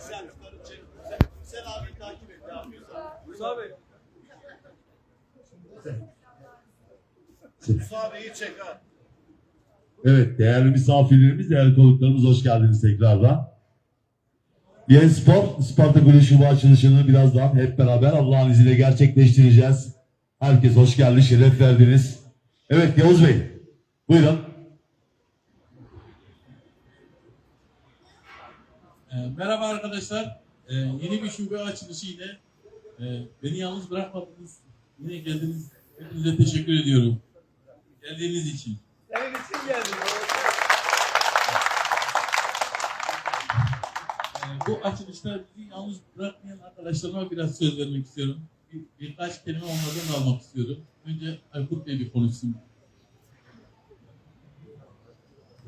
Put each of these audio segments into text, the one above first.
Sen yukarı çek. Sen abi takip et. Ne yapıyorsan. Musa Bey. Musa Bey'i çek ha. Evet değerli misafirlerimiz, değerli konuklarımız hoş geldiniz tekrardan. Diyen Spor, Sparta Kulübü Şubu açılışını birazdan hep beraber Allah'ın izniyle gerçekleştireceğiz. Herkes hoş geldi, şeref verdiniz. Evet Yavuz Bey, buyurun. Ee, merhaba arkadaşlar. Ee, yeni bir şube açılışı ile e, beni yalnız bırakmadınız. Yine geldiniz. Hepinize teşekkür ediyorum. Geldiğiniz için. Senin için geldim. Ee, bu açılışta bizi yalnız bırakmayan arkadaşlarıma biraz söz vermek istiyorum. Bir, birkaç kelime onlardan almak istiyorum. Önce Aykut Bey bir konuşsun.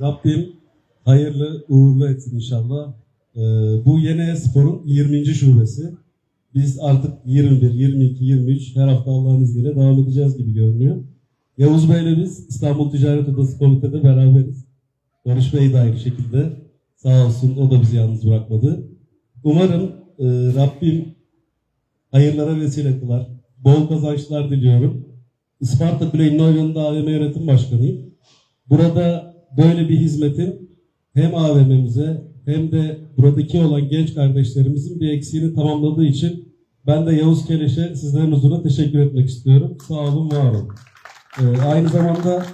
Rabbim hayırlı uğurlu etsin inşallah. Ee, bu Yeni Spor'un 20. şubesi. Biz artık 21, 22, 23 her hafta Allah'ın izniyle devam edeceğiz gibi görünüyor. Yavuz Bey'le biz İstanbul Ticaret Odası Komite'de beraberiz. Barış Bey de aynı şekilde. Sağ olsun o da bizi yalnız bırakmadı. Umarım e, Rabbim hayırlara vesile kılar. Bol kazançlar diliyorum. Isparta Play Noyon'da AVM Yönetim Başkanıyım. Burada böyle bir hizmetin hem AVM'mize hem de buradaki olan genç kardeşlerimizin bir eksiğini tamamladığı için ben de Yavuz Keleş'e sizlerin huzuruna teşekkür etmek istiyorum. Sağ olun, var olun. Ee, aynı zamanda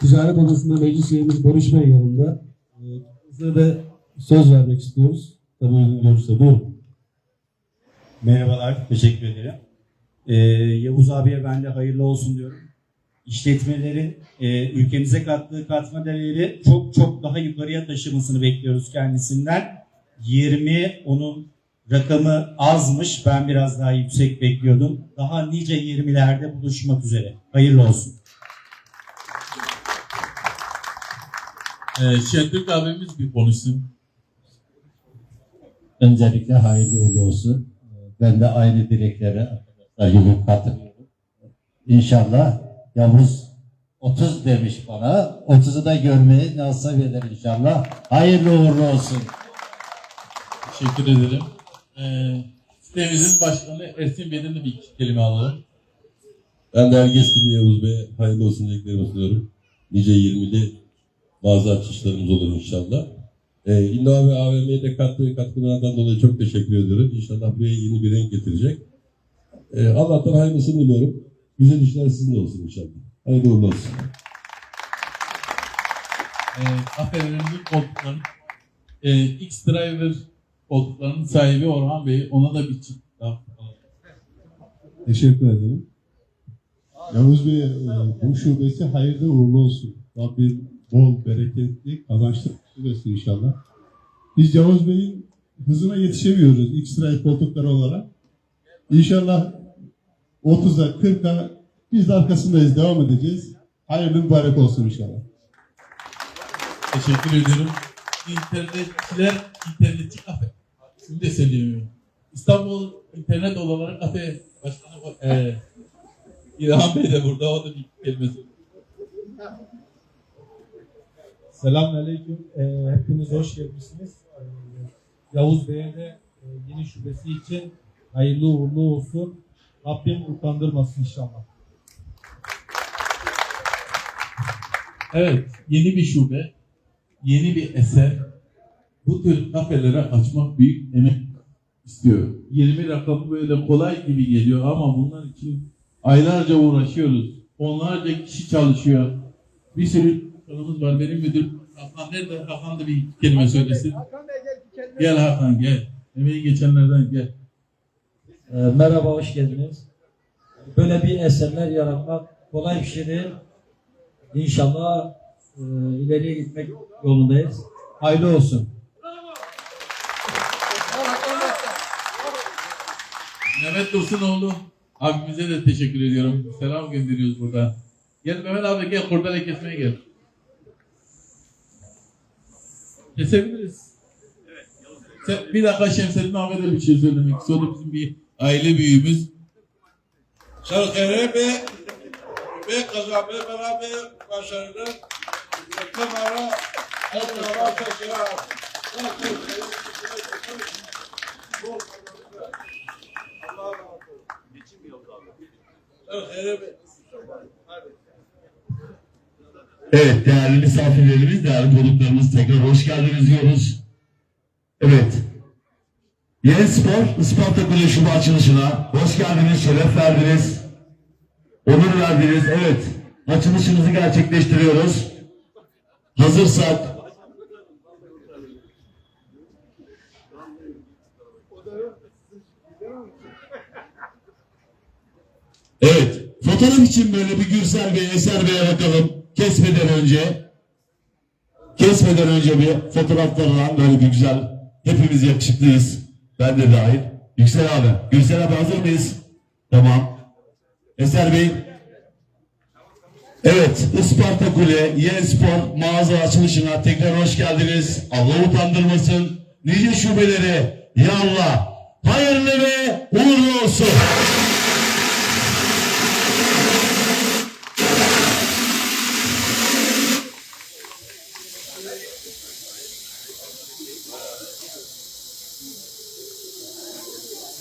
Ticaret Odası'nda meclis üyemiz Barış Bey yanında. Ee, size de söz vermek istiyoruz. Tabii uygun görürse. Buyurun. Merhabalar, teşekkür ederim. Ee, Yavuz abiye ben de hayırlı olsun diyorum. İşletmelerin e, ülkemize kattığı katma değeri çok çok daha yukarıya taşımasını bekliyoruz kendisinden. 20, onun rakamı azmış. Ben biraz daha yüksek bekliyordum. Daha nice 20'lerde buluşmak üzere. Hayırlı olsun. Ee, Şentürk abimiz bir konuşsun. Öncelikle hayırlı uğurlu olsun. Ben de aynı dileklere arkadaşlar gibi katılıyorum. İnşallah Yavuz 30 demiş bana. 30'u da görmeyi nasip eder inşallah. Hayırlı uğurlu olsun. Teşekkür ederim. Ee, sitemizin başkanı Bey'den de bir iki kelime alalım. Ben de herkes gibi Yavuz Bey'e hayırlı olsun dileklerimi sunuyorum. Nice 20'li bazı açışlarımız olur inşallah. Ee, İnno ve AVM'ye de kattığı katkılarından dolayı çok teşekkür ediyorum. İnşallah buraya yeni bir renk getirecek. Ee, Allah'tan hayırlısını diliyorum. Güzel işler sizin de olsun inşallah. Hayırlı uğurlu olsun. e, kafelerimizin koltuklarının e, X-Driver koltuklarının sahibi Orhan Bey. Ona da bir çift daha Teşekkür ederim. Yavuz Bey, e, bu şubesi hayırlı uğurlu olsun. Rabbim bol, bereketli, kazançlı şubesi inşallah. Biz Yavuz Bey'in hızına yetişemiyoruz X-Ray koltukları olarak. İnşallah 30'a, 40'a biz de arkasındayız, devam edeceğiz. Hayırlı mübarek olsun inşallah. teşekkür ediyorum. İnternetçiler, internetçi kafe. Şimdi de söyleyemiyorum. İstanbul İnternet Odaları Kafe Başkanı e, İlhan Bey de burada. O da bir kelime söylüyor. Selamünaleyküm. Ee, hepiniz hoş gelmişsiniz. Ee, Yavuz Bey'e de e, yeni şubesi için hayırlı uğurlu olsun. Rabbim utandırmasın inşallah. Evet, yeni bir şube, yeni bir eser. Bu tür kafelere açmak büyük emek istiyor. 20 rakamı böyle kolay gibi geliyor ama bunlar için aylarca uğraşıyoruz. Onlarca kişi çalışıyor. Bir sürü kanımız var. Benim müdür Hakan nerede? Hakan da bir kelime söylesin. Hakan Bey gel bir. Gel Hakan gel. Emeği geçenlerden gel. Ee, merhaba, hoş geldiniz. Böyle bir eserler yaratmak kolay bir şey değil. İnşallah e, ileriye gitmek yolundayız. Hayırlı olsun. Mehmet Dursunoğlu abimize de teşekkür ediyorum. Selam gönderiyoruz burada. Gel Mehmet abi gel kurdele kesmeye gel. Kesebiliriz. Sen, bir dakika Şemsettin de bir şey söylemek istiyor. Bizim bir aile büyüğümüz. Şarkıları ve ve kazanma beraber başarılı. Kamera, kamera taşıyor. Evet değerli misafirlerimiz, değerli konuklarımız tekrar hoş geldiniz diyoruz. Evet. Yeni Spor Isparta Kule açılışına hoş geldiniz, şeref verdiniz. Onur verdiniz. Evet. Açılışımızı gerçekleştiriyoruz. Hazırsak Evet. Fotoğraf için böyle bir Gürsel Bey, Eser Bey'e bakalım. Kesmeden önce. Kesmeden önce bir fotoğraflarla böyle bir güzel. Hepimiz yakışıklıyız. Ben de dahil. Yüksel abi. Gürsel abi hazır mıyız? Tamam. Eser Bey. Evet. Isparta Kule, Yen Spor mağaza açılışına tekrar hoş geldiniz. Allah utandırmasın. Nice şubeleri. Ya Allah. Hayırlı ve uğurlu olsun.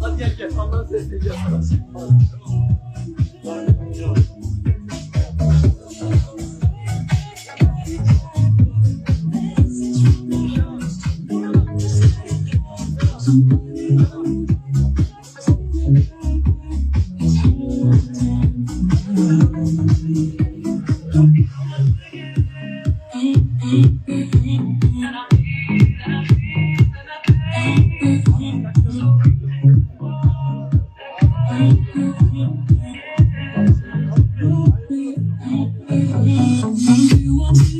Hadi gel gel. Allah'ın sesini gel. What do